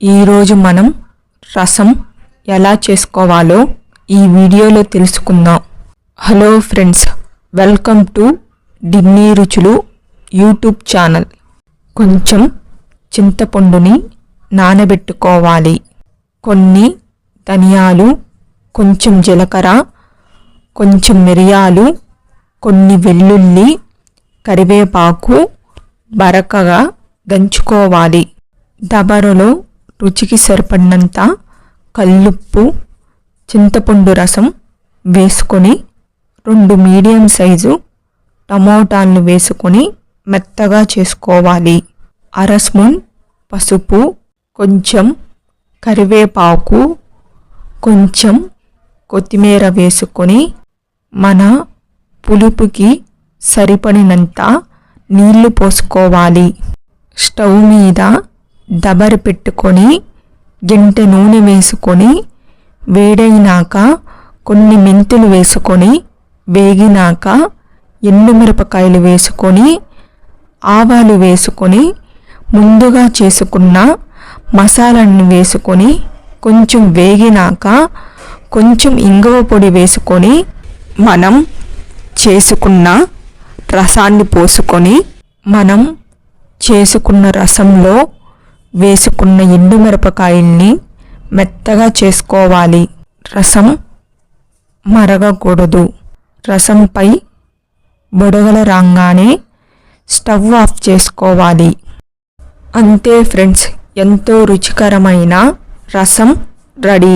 ఈరోజు మనం రసం ఎలా చేసుకోవాలో ఈ వీడియోలో తెలుసుకుందాం. హలో ఫ్రెండ్స్ వెల్కమ్ టు డిన్నీ రుచులు యూట్యూబ్ ఛానల్. కొంచెం చింతపండుని నానబెట్టుకోవాలి. కొన్ని ధనియాలు కొంచెం జీలకర్ర కొంచెం మిరియాలు కొన్ని వెల్లుల్లి కరివేపాకు బరకగా దంచుకోవాలి. దబరలో రుచికి సరిపడినంత కల్లుప్పు చింతపండు రసం వేసుకొని రెండు మీడియం సైజు టమోటాలను వేసుకొని మెత్తగా చేసుకోవాలి. అర స్పూన్ పసుపు కొంచెం కరివేపాకు కొంచెం కొత్తిమీర వేసుకొని మన పులుపుకి సరిపడినంత నీళ్ళు పోసుకోవాలి. స్టవ్ మీద దబర పెట్టుకొని గంటె నూనె వేసుకొని వేడైనాక కొన్ని మెంతులు వేసుకొని వేగినాక ఎండుమిరపకాయలు వేసుకొని ఆవాలు వేసుకొని ముందుగా చేసుకున్న మసాలాన్ని వేసుకొని కొంచెం వేగినాక కొంచెం ఇంగువ పొడి వేసుకొని మనం చేసుకున్న రసాన్ని పోసుకొని మనం చేసుకున్న రసంలో వేసుకున్న ఎండుమిరపకాయల్ని మెత్తగా చేసుకోవాలి. రసం మరగకూడదు. రసంపై బుడగల రాగానే స్టవ్ ఆఫ్ చేసుకోవాలి. అంతే ఫ్రెండ్స్ ఎంతో రుచికరమైన రసం రెడీ.